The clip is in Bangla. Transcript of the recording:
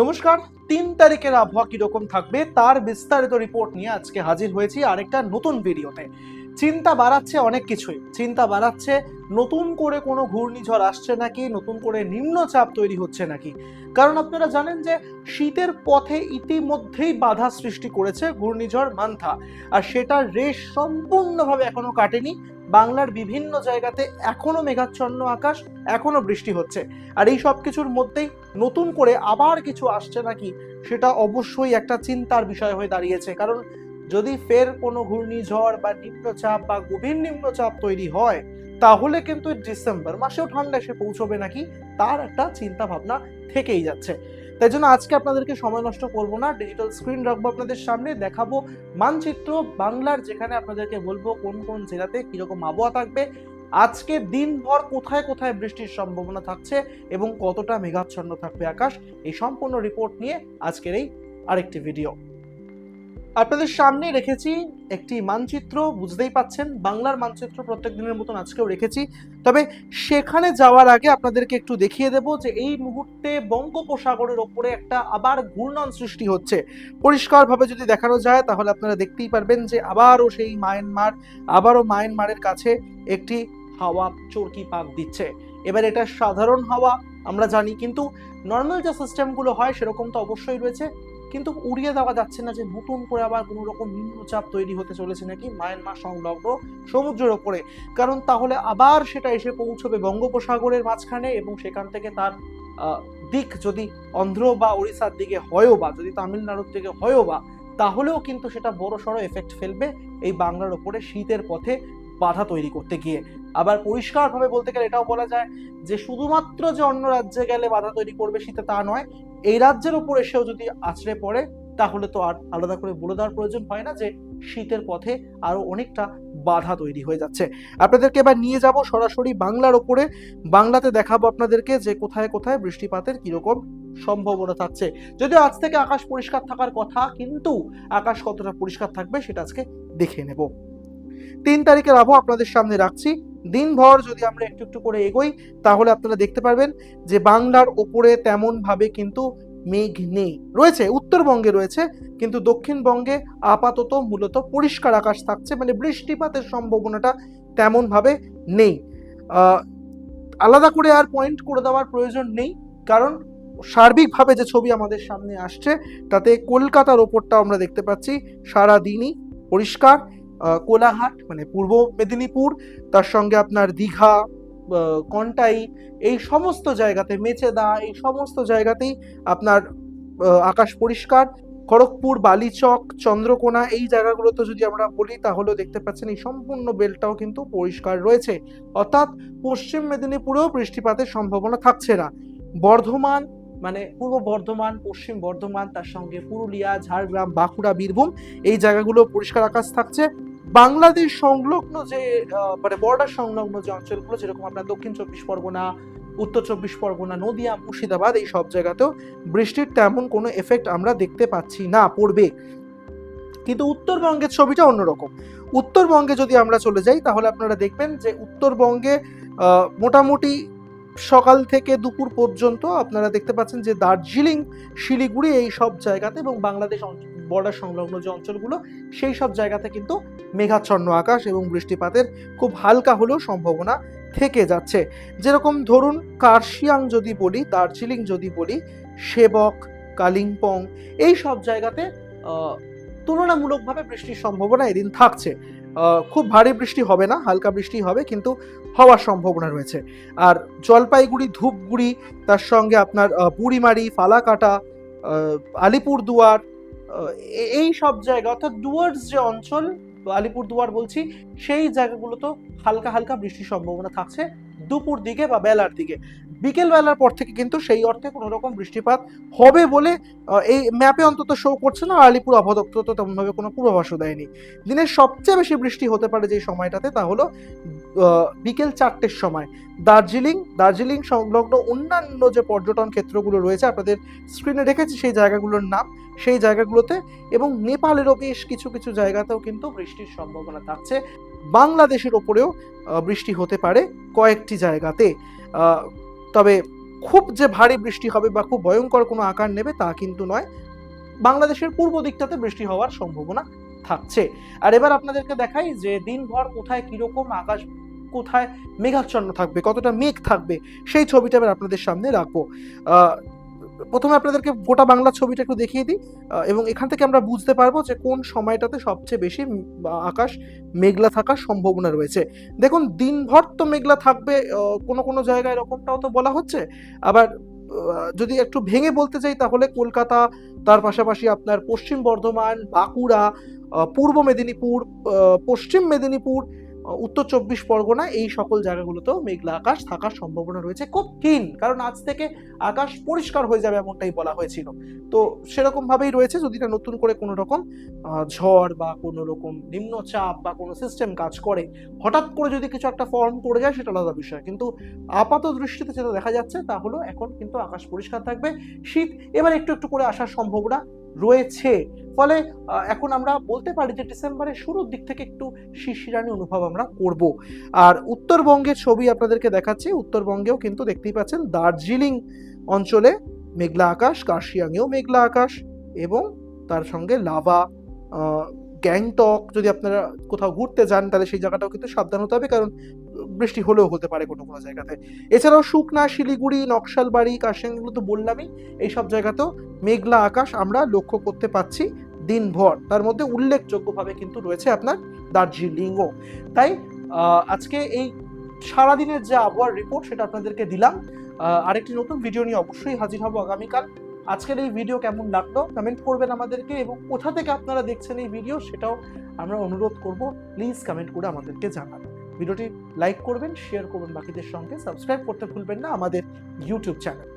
নমস্কার, তিন তারিখের আবহাওয়া কীরকম থাকবে তার বিস্তারিত রিপোর্ট নিয়ে আজকে হাজির হয়েছি আরেকটা নতুন ভিডিওতে চিন্তা বাড়াচ্ছে অনেক কিছুই। চিন্তা বাড়াচ্ছে নতুন করে কোনো ঘূর্ণিঝড় আসছে নাকি, নতুন করে নিম্নচাপ তৈরি হচ্ছে নাকি? কারণ আপনারা জানেন যে শীতের পথে ইতিমধ্যেই বাধা সৃষ্টি করেছে ঘূর্ণিঝড় মান্থা। আর সেটার রেশ সম্পূর্ণভাবে এখনও কাটেনি। বাংলার বিভিন্ন জায়গাতে এখনও মেঘাচ্ছন্ন আকাশ, এখনও বৃষ্টি হচ্ছে। আর এই সব কিছুর মধ্যেই নতুন করে আবার কিছু আসছে নাকি, সেটা অবশ্যই একটা চিন্তার বিষয় হয়ে দাঁড়িয়েছে। কারণ যদি ফের কোনো ঘূর্ণিঝড় বা নিম্নচাপ বা গভীর নিম্নচাপ তৈরি হয়, তাহলে কিন্তু ডিসেম্বর মাসেও ঠান্ডা এসে পৌঁছবে নাকি, তার একটা চিন্তা ভাবনা থেকেই যাচ্ছে। তাই জন্য আজকে আপনাদেরকে সময় নষ্ট করব না। ডিজিটাল স্ক্রিন রাখব আপনাদের সামনে, দেখাবো মানচিত্র বাংলার, যেখানে আপনাদেরকে বলব কোন কোন জেলাতে কীরকম আবহাওয়া থাকবে। আজকে দিনভর কোথায় কোথায় বৃষ্টির সম্ভাবনা থাকছে এবং কতটা মেঘাচ্ছন্ন থাকবে আকাশ, এই সম্পূর্ণ রিপোর্ট নিয়ে আজকের এই আরেকটি ভিডিও আপনাদের সামনে রেখেছি একটি মানচিত্র, বুঝতেই পাচ্ছেন, বাংলার মানচিত্র প্রত্যেক দিনের মতন আজকেও রেখেছি। তবে সেখানে যাওয়ার আগে আপনাদেরকে একটু দেখিয়ে দেব যে এই মুহূর্তে বঙ্গোপসাগরের ওপরে একটা আবার ঘূর্ণন সৃষ্টি হচ্ছে। পরিষ্কারভাবে যদি দেখানো যায়, তাহলে আপনারা দেখতেই পারবেন যে আবারও সেই মায়ানমার, আবারও মায়ানমারের কাছে একটি হাওয়া চরকি পাক দিচ্ছে। এবার এটা সাধারণ হাওয়া, আমরা জানি, কিন্তু নর্মাল যে সিস্টেমগুলো হয়, সেরকম তো অবশ্যই রয়েছে। কিন্তু উড়িয়ে দেওয়া যাচ্ছে না যে নতুন করে আবার কোনো রকম নিম্নচাপ তৈরি হতে চলেছে নাকি মায়ানমার সংলগ্ন সমুদ্রের ওপরে। কারণ তাহলে আবার সেটা এসে পৌঁছবে বঙ্গোপসাগরের মাঝখানে এবং সেখান থেকে তার দিক যদি অন্ধ্র বা ওড়িশার দিকে হয়ও বা, যদি তামিলনাড়ুর দিকে হয়ও বা, তাহলেও কিন্তু সেটা বড় সড়ো এফেক্ট ফেলবে এই বাংলার ওপরে শীতের পথে বাধা তৈরি করতে গিয়ে। আবার পরিষ্কারভাবে বলতে গেলে এটাও বলা যায় যে শুধুমাত্র যে অন্য রাজ্যে গেলে বাধা তৈরি করবে শীতে তা নয়, এই রাজ্যের উপর এসেও যদি আছড়ে পড়ে, তাহলে তো আর আলাদা করে বলে দেওয়ার প্রয়োজন হয় না যে শীতের পথে আরও অনেকটা বাধা তৈরি হয়ে যাচ্ছে। আপনাদেরকে এবার নিয়ে যাব সরাসরি বাংলার ওপরে। বাংলাতে দেখাবো আপনাদেরকে যে কোথায় কোথায় বৃষ্টিপাতের কীরকম সম্ভাবনা থাকছে। যদিও আজ থেকে আকাশ পরিষ্কার থাকার কথা, কিন্তু আকাশ কতটা পরিষ্কার থাকবে সেটা আজকে দেখে নেব। তিন তারিখের আবহাওয়া আপনাদের সামনে রাখছি। দিনভর যদি আমরা একটু একটু করে এগোই, তাহলে আপনারা দেখতে পারবেন যে বাংলার ওপরে তেমন ভাবে কিন্তু মেঘ নেই। রয়েছে, উত্তরবঙ্গে রয়েছে, কিন্তু দক্ষিণবঙ্গে আপাতত মূলত পরিষ্কার আকাশ থাকছে মানে বৃষ্টিপাতের সম্ভাবনাটা তেমন ভাবে নেই আলাদা করে আর পয়েন্ট করে দেওয়ার প্রয়োজন নেই, কারণ সার্বিকভাবে যে ছবি আমাদের সামনে আসছে, তাতে কলকাতার ওপরটা আমরা দেখতে পাচ্ছি সারা দিনই পরিষ্কার। আহ, কোলাঘাট মানে পূর্ব মেদিনীপুর তার সঙ্গে আপনার দীঘা কন্টাই এই সমস্ত জায়গাতে মেচেদা এই সমস্ত জায়গাতেই আপনার আকাশ পরিষ্কার। খড়গপুর বালিচক চন্দ্রকোনা এই জায়গাগুলোতে যদি আমরা বলি তাহলেও দেখতে পাচ্ছেন এই সম্পূর্ণ বেলটাও কিন্তু পরিষ্কার রয়েছে। অর্থাৎ পশ্চিম মেদিনীপুরেও বৃষ্টিপাতের সম্ভাবনা থাকছে না। বর্ধমান মানে পূর্ব বর্ধমান পশ্চিম বর্ধমান তার সঙ্গে পুরুলিয়া ঝাড়গ্রাম বাঁকুড়া বীরভূম এই জায়গাগুলো পরিষ্কার আকাশ থাকছে। বাংলাদেশ সংলগ্ন যে মানে বর্ডার সংলগ্ন যে অঞ্চলগুলো, যেরকম আপনার দক্ষিণ চব্বিশ পরগনা, উত্তর চব্বিশ পরগনা, নদিয়া, মুর্শিদাবাদ, এই সব জায়গাতেও বৃষ্টির তেমন কোনো এফেক্ট আমরা দেখতে পাচ্ছি না, পড়বে। কিন্তু উত্তরবঙ্গের ছবিটা অন্যরকম। উত্তরবঙ্গে যদি আমরা চলে যাই, তাহলে আপনারা দেখবেন যে উত্তরবঙ্গে মোটামুটি সকাল থেকে দুপুর পর্যন্ত আপনারা দেখতে পাচ্ছেন যে দার্জিলিং, শিলিগুড়ি, এই সব জায়গাতে এবং বাংলাদেশ বর্ডার সংলগ্ন যে অঞ্চলগুলো, সেই সব জায়গাতে কিন্তু মেঘাচ্ছন্ন আকাশ এবং বৃষ্টিপাতের খুব হালকা হলেও সম্ভাবনা থেকে যাচ্ছে। যেরকম ধরুন, কার্শিয়াং যদি বলি, দার্জিলিং যদি বলি, সেবক, কালিম্পং, এই সব জায়গাতে তুলনামূলকভাবে বৃষ্টির সম্ভাবনা এদিন থাকছে। খুব ভারী বৃষ্টি হবে না, হালকা বৃষ্টি হবে, কিন্তু হওয়ার সম্ভাবনা রয়েছে। আর জলপাইগুড়ি, ধূপগুড়ি, তার সঙ্গে আপনার বুড়িমারি, ফালাকাটা আলিপুরদুয়ার এই সব জায়গা, অর্থাৎ ডুয়ার্স যে অঞ্চল আলিপুরদুয়ার বলছি, সেই জায়গাগুলোতে হালকা হালকা বৃষ্টির সম্ভাবনা থাকছে দুপুর দিকে বা বেলার দিকে। বিকেল বেলার পর থেকে কিন্তু সেই অর্থে কোনো রকম বৃষ্টিপাত হবে বলে এই ম্যাপে অন্তত শো করছে না, আলিপুর আবহাওয়া তো তেমনভাবে কোনো পূর্বাভাসও দেয়নি। দিনের সবচেয়ে বেশি বৃষ্টি হতে পারে যে সময়টাতে তা হলো বিকেল চারটের সময়। দার্জিলিং দার্জিলিং সংলগ্ন অন্যান্য যে পর্যটন ক্ষেত্রগুলো রয়েছে, আপনাদের স্ক্রিনে রেখেছি সেই জায়গাগুলোর নাম। সেই জায়গাগুলোতে এবং নেপালেরও বেশ কিছু কিছু জায়গাতেও কিন্তু বৃষ্টির সম্ভাবনা থাকছে। বাংলাদেশের ওপরেও বৃষ্টি হতে পারে কয়েকটি জায়গাতে। তবে খুব যে ভারী বৃষ্টি হবে বা খুব ভয়ঙ্কর কোনো আকার নেবে তা কিন্তু নয়। বাংলাদেশের পূর্ব দিকটাতে বৃষ্টি হওয়ার সম্ভাবনা থাকছে। আর এবার আপনাদেরকে দেখাই যে দিনভর কোথায়, কীরকম আকাশ, কোথায় মেঘাচ্ছন্ন থাকবে, কতটা মেঘ থাকবে, সেই ছবিটা এবার আপনাদের সামনে রাখব। প্রথমে আপনাদেরকে গোটা বাংলা ছবিটা একটু দেখিয়ে দিই। এবং এখান থেকে আমরা বুঝতে পারব যে কোন সময়টাতে সবচেয়ে বেশি আকাশ মেঘলা থাকার সম্ভাবনা রয়েছে। দেখুন, দিনভর তো মেঘলা থাকবে কোনো কোনো জায়গায় এরকমটাও তো বলা হচ্ছে। আবার যদি একটু ভেঙে বলতে চাই তাহলে কলকাতা, তার পাশাপাশি আপনার পশ্চিম বর্ধমান, বাঁকুড়া পূর্ব মেদিনীপুর পশ্চিম মেদিনীপুর উত্তর চব্বিশ পরগনা, এই সকল জায়গাগুলোতেও মেঘলা আকাশ থাকার সম্ভাবনা রয়েছে খুব ক্ষীণ। কারণ আজ থেকে আকাশ পরিষ্কার হয়ে যাবে এমনটাই বলা হয়েছিল। তো সেরকম ভাবেই রয়েছে, যদি না নতুন করে কোনো রকম ঝড় বা কোনো রকম নিম্নচাপ বা কোনো সিস্টেম কাজ করে, হঠাৎ করে যদি কিছু একটা ফর্ম পড়ে যায়, সেটা আলাদা বিষয়। কিন্তু আপাত দৃষ্টিতে যেটা দেখা যাচ্ছে, তা হলো এখন কিন্তু আকাশ পরিষ্কার থাকবে, শীত এবার একটু একটু করে আসার সম্ভাবনা রয়েছে। ফলে এখন আমরা বলতে পারি যে ডিসেম্বরের শুরুর দিক থেকে একটু শিশিরানি অনুভব আমরা করব। আর উত্তরবঙ্গের ছবি আপনাদেরকে দেখাচ্ছি। উত্তরবঙ্গেও কিন্তু দেখতেই পাচ্ছেন দার্জিলিং অঞ্চলে মেঘলা আকাশ, কার্শিয়াংয়েও মেঘলা আকাশ এবং তার সঙ্গে লাভা গ্যাংটক যদি আপনারা কোথাও ঘুরতে যান, তাহলে সেই জায়গাটাও কিন্তু সাবধান হতে হবে, কারণ বৃষ্টি হলেও হতে পারে কোনো কোনো জায়গাতে। এছাড়াও শুকনা, শিলিগুড়ি, নকশালবাড়ি কার্শিয়াং এগুলো তো বললামই, এইসব জায়গাতেও মেঘলা আকাশ আমরা লক্ষ্য করতে পাচ্ছি দিনভর। তার মধ্যে উল্লেখযোগ্যভাবে কিন্তু রয়েছে আপনার দার্জিলিংও। তাই আজকে এই সারাদিনের যে আবহাওয়ার রিপোর্ট সেটা আপনাদেরকে দিলাম। আরেকটি নতুন ভিডিও নিয়ে অবশ্যই হাজির হব আগামীকাল। আজকের এই ভিডিও কেমন লাগল? কমেন্ট করবেন আমাদেরকে এবং কোথা থেকে আপনারা দেখছেন এই ভিডিও সেটাও আমরা অনুরোধ করব প্লিজ কমেন্ট করে আমাদেরকে জানান ভিডিওটি লাইক করবেন শেয়ার করবেন বাকিদের সঙ্গে। সাবস্ক্রাইব করতে ভুলবেন না আমাদের ইউটিউব চ্যানেল